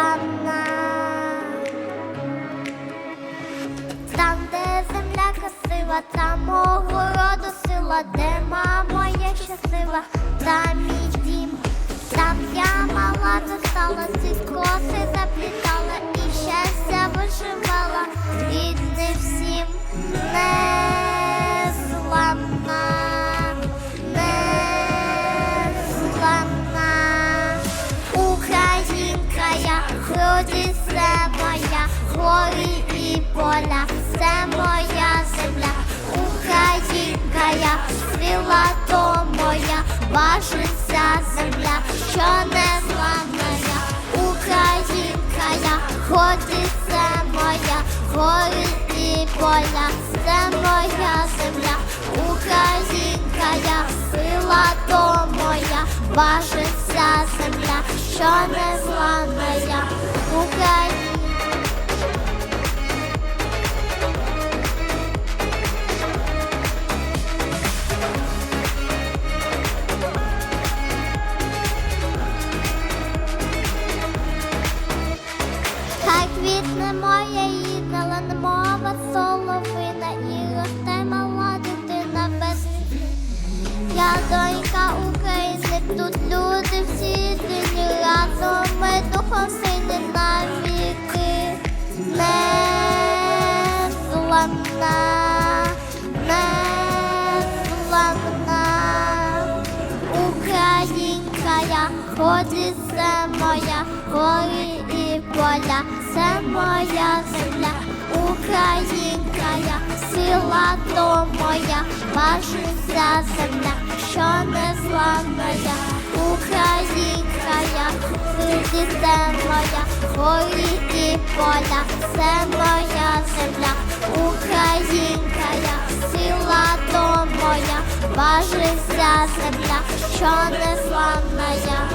Панна, там, де земля красива, там мого роду сила, де мама є щаслива, там мій дім, там я мала достала сітку. Груді це моя, гори і поля, це моя земля. Українка я, свіла то моя, бажиться земля, що не зламна. Українка я, годі це моя, гори і поля, це моя земля. Українка я, сила то моя, бажиться земля, що не зламна. Українка. Хай зламна, не. Українка я, це моя, гори і поля, це моя земля, Українка я, сила то моя, бажиться земля, що не зламна я, Українка я, ході моя, гори поля, це моя земля, Українка я, сила то моя, бажиться земля, що не славна я.